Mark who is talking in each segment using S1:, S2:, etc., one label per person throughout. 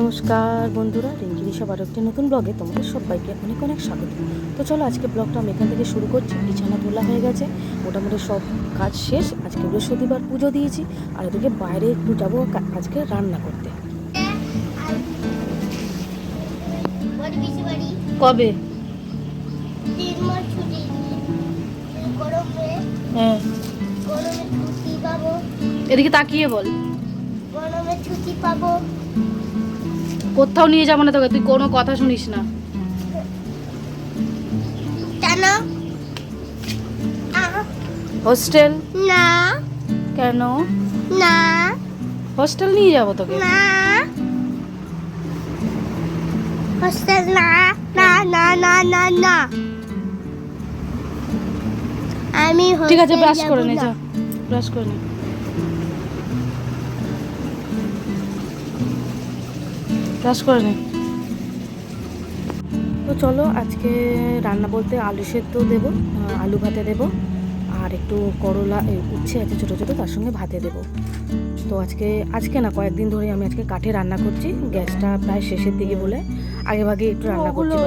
S1: নমস্কার বন্ধুরা রিঙ্কি রিঙ্কিনি সবার একটি নতুন ব্লগে তোমাদের সবাইকে অনেক অনেক স্বাগত। তো চলো আজকে ব্লগটা আমি এখান থেকে শুরু করছি, বিছানা তোলা হয়ে গেছে, মোটামুটি সব কাজ শেষ, আজকে বৃহস্পতিবার পুজো দিয়েছি, আর এদিকে বাইরে একটু যাব আজকে রান্না করতে। কবে? হ্যাঁ। এদিকে তাকিয়ে বল।
S2: গরমে ছুটি পাবো।
S1: কোথাও নিয়ে যাব না তোকে তুই কোনো কথা শুনিস না।
S2: কেন?
S1: হোস্টেল?
S2: না।
S1: কেন?
S2: না।
S1: হোস্টেল নিয়ে যাব তোকে।
S2: না। হোস্টেল না না না না না না। আমি
S1: ঠিক আছে ব্রাশ করে নে যা। ব্রাশ করে নে। ব্রাশ করে নে। তো চলো আজকে রান্না বলতে আলু সেদ্ধ দেবো আলু ভাতে দেবো আর একটু করলা উচ্ছে আছে ছোটো ছোটো তার সঙ্গে ভাতে দেবো। তো আজকে আজকে না কয়েকদিন ধরে আমি আজকে কাঠে রান্না করছি গ্যাসটা প্রায় শেষের দিকে বলে আগে ভাগে একটু রান্না করছি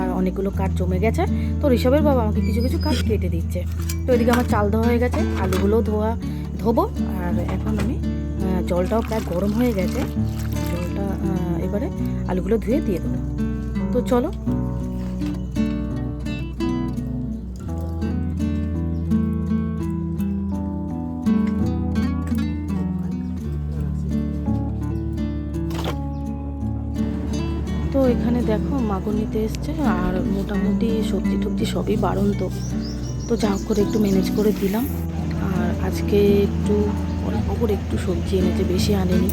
S1: আর অনেকগুলো কাঠ জমে গেছে তো ঋষভের বাবা আমাকে কিছু কিছু কাঠ কেটে দিচ্ছে। তো এদিকে আমার চাল ধোয়া হয়ে গেছে আলুগুলো ধোয়া ধোবো আর এখন আমি জলটাও প্রায় গরম হয়ে গেছে। এবারে আলুগুলো ধুয়ে দিয়ে দেবো। তো চলো। তো এখানে দেখো মাগো নিতে এসছে, আর মোটামুটি সবজি টবজি সবই বাড়ন্ত। তো তো যা করে একটু ম্যানেজ করে দিলাম। আর আজকে একটু অল্প করে একটু সবজি এনেছে, বেশি আনেনি।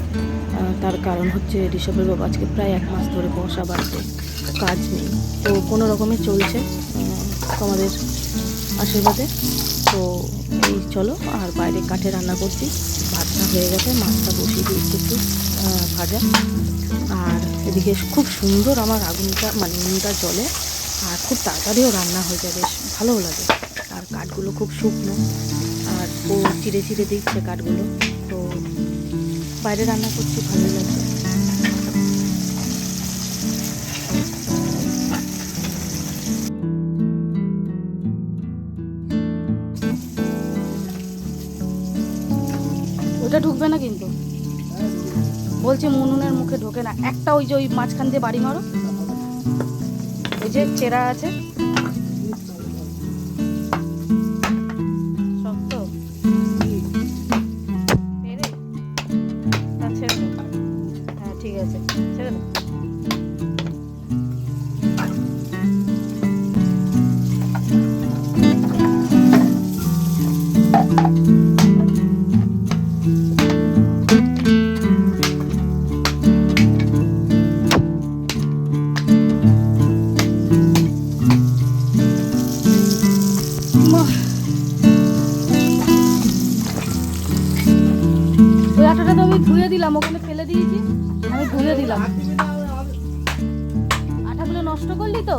S1: তার কারণ হচ্ছে ঋষভের বাবা আজকে প্রায় এক মাস ধরে বসা বাড়তে কাজ নেই। তো কোনো রকমে চলছে তোমাদের আশীর্বাদে। তো এই চলো, আর বাইরে কাঠে রান্না করছি। ভাতটা হয়ে গেছে, মাছটা বসিয়ে দিয়েছি একটু ভাজা। আর এদিকে খুব সুন্দর আমার আগুনটা মানে উনুনটা জলে আর খুব তাড়াতাড়িও রান্না হয়ে যায়, বেশ ভালোও লাগে। আর কাঠগুলো খুব শুকনো, আর ও চিড়ে চিড়ে দিচ্ছে কাঠগুলো, তো বাইরে রান্না করছি ভালোই লাগছে। ওটা ঢুকবে না কিন্তু। বলছে মুনুনের মুখে ঢোকে না। একটা ওই যে ওই মাঝখান দিয়ে বাড়ি মারো। ওই যে চেরা আছে। মা। ওই আটাটা তো আমি ধুয়ে দিলাম, ওখানে ফেলে দিয়েছি, আমি ধুয়ে দিলাম। আটাগুলো নষ্ট করলি তো?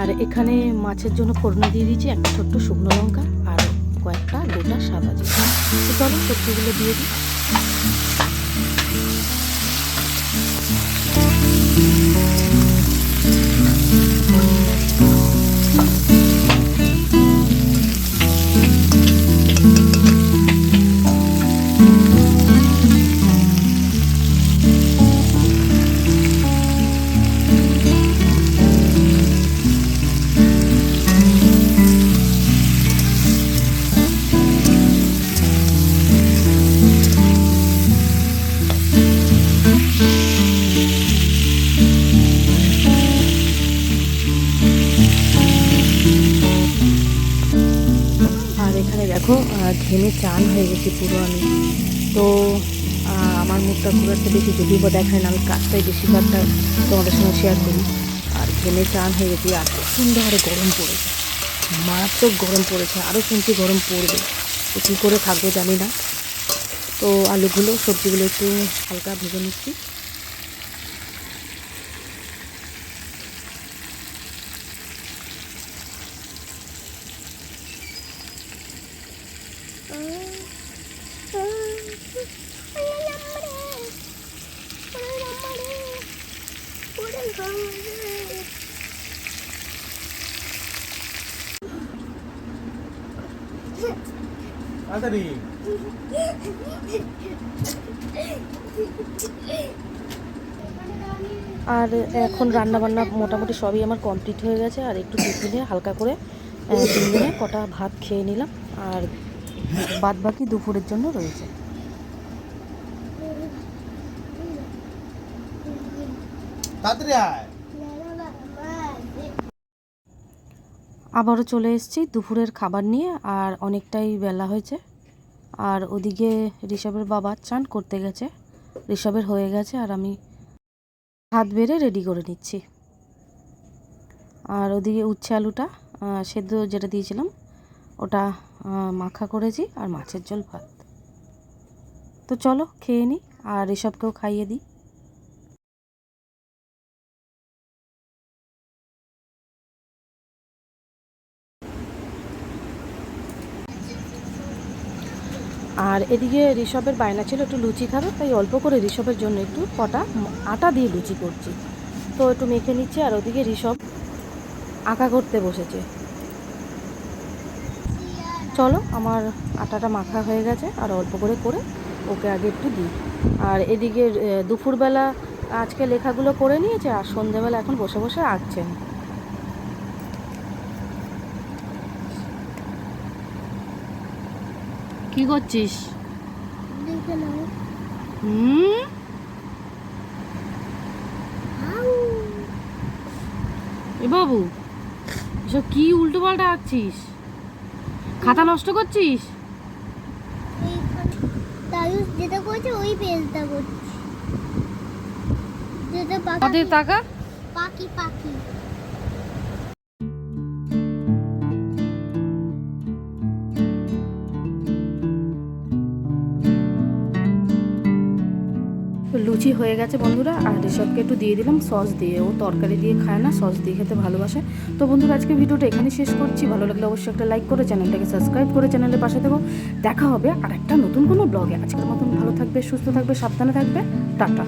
S1: আর এখানে মাছের জন্য ফোড়না দিয়ে দিয়েছি একটা ছোট্ট শুকনো লঙ্কা আর কয়েকটা গোটা সাদা চলো সবজিগুলো দিয়ে দিই। ঘেমে চান হয়ে গেছি পুরো আমি। তো আমার মুখটা খুব একটা বেশি যদিও বা না, আমি কাজটাই বেশিরভাগটা তোমাদের সঙ্গে শেয়ার করি। আর ঘেমে চান হয়ে গেছি, আর প্রচণ্ড হারে গরম পড়েছে। মারাত্মক গরম পড়েছে আরও শুনছি গরম পড়বে। তো কী করে থাকব জানি না। তো আলুগুলো, সবজিগুলো একটু হালকা ভেজে নিচ্ছি।
S3: তাড়াতাড়ি।
S1: আর এখন রান্না বান্না মোটামুটি সবই আমার কমপ্লিট হয়ে গেছে আর একটু টিফিনে হালকা করে তিনজনে কটা ভাত খেয়ে নিলাম আর বাদ বাকি দুপুরের জন্য রয়েছে।
S3: তাড়াতাড়ি আয়।
S1: আবারও চলে এসেছি দুপুরের খাবার নিয়ে আর অনেকটাই বেলা হয়েছে। আর ওদিকে ঋষভের বাবা চান করতে গেছে। ঋষভের হয়ে গেছে আর আমি হাত বেড়ে রেডি করে নিচ্ছি। আর ওদিকে উচ্ছে আলুটা সেদ্ধ যেটা দিয়েছিলাম, ওটা মাখা করেছি আর মাছের ঝোল ভাত। তো চলো খেয়ে নিই আর ঋষভকেও খাইয়ে দিই। আর এদিকে ঋষভের বায়না ছিল একটু লুচি খাবে, তাই অল্প করে ঋষভের জন্য একটু কটা আটা দিয়ে লুচি করছি। তো একটু মেখে নিচ্ছি, আর ওদিকে ঋষভ আঁকা করতে বসেছে। চলো, আমার আটাটা মাখা হয়ে গেছে, আর অল্প করে করে ওকে আগে একটু দিই। আর এদিকে দুপুরবেলা আজকে লেখাগুলো করে নিয়েছে, আর সন্ধেবেলা এখন বসে বসে আঁকছেন। কি করছিস? হুম? এ বাবু এসব কি উল্টো পাল্টা আঁকছিস? খাতা নষ্ট করছিস?
S2: যেটা করছে ওই পেজটা করছে। যেটা পাখি
S1: টাকা?
S2: পাখি পাখি।
S1: লুচি হয়ে গেছে বন্ধুরা, আর ঋষভকে একটু দিয়ে দিলাম, সস দিয়ে। ও তরকারি দিয়ে খায় না, সস দিয়ে খেতে ভালোবাসে। তো বন্ধুরা, আজকে ভিডিওটা এখানে শেষ করছি। ভালো লাগলে অবশ্যই একটা লাইক করে চ্যানেলটাকে সাবস্ক্রাইব করে চ্যানেলের পাশে থেকো। দেখা হবে আর একটা নতুন কোনো ব্লগে। আজকের মতন ভালো থাকবে, সুস্থ থাকবে, সাবধানে থাকবে। টাটা।